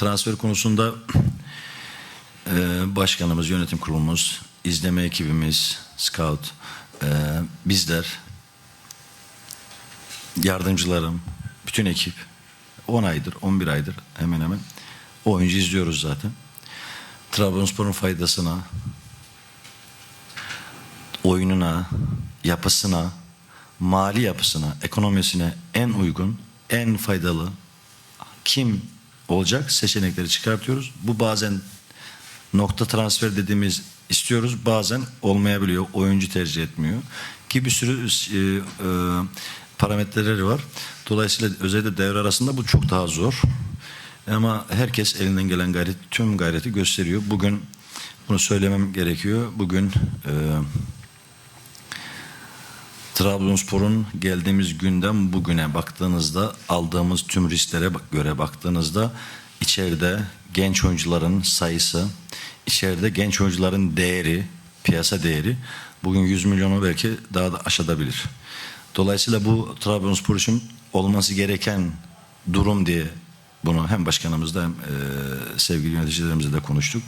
Transfer konusunda e, başkanımız, yönetim kurulumuz, izleme ekibimiz, scout, e, bizler, yardımcılarım, bütün ekip 10 aydır, 11 aydır hemen hemen o oyuncu izliyoruz zaten. Trabzonspor'un faydasına, oyununa, yapısına, mali yapısına, ekonomisine en uygun, en faydalı kim olacak seçenekleri çıkartıyoruz. Bu bazen nokta transfer dediğimiz istiyoruz. Bazen olmayabiliyor. Oyuncu tercih etmiyor. Ki bir sürü e, e, parametreleri var. Dolayısıyla özellikle devre arasında bu çok daha zor. Ama herkes elinden gelen gayret, tüm gayreti gösteriyor. Bugün bunu söylemem gerekiyor. Bugün e, Trabzonspor'un geldiğimiz günden bugüne baktığınızda aldığımız tüm risklere göre baktığınızda içeride genç oyuncuların sayısı, içeride genç oyuncuların değeri, piyasa değeri bugün 100 milyonu belki daha da aşabilir. Dolayısıyla bu Trabzonspor için olması gereken durum diye bunu hem başkanımızla hem e, sevgili yöneticilerimizle de konuştuk.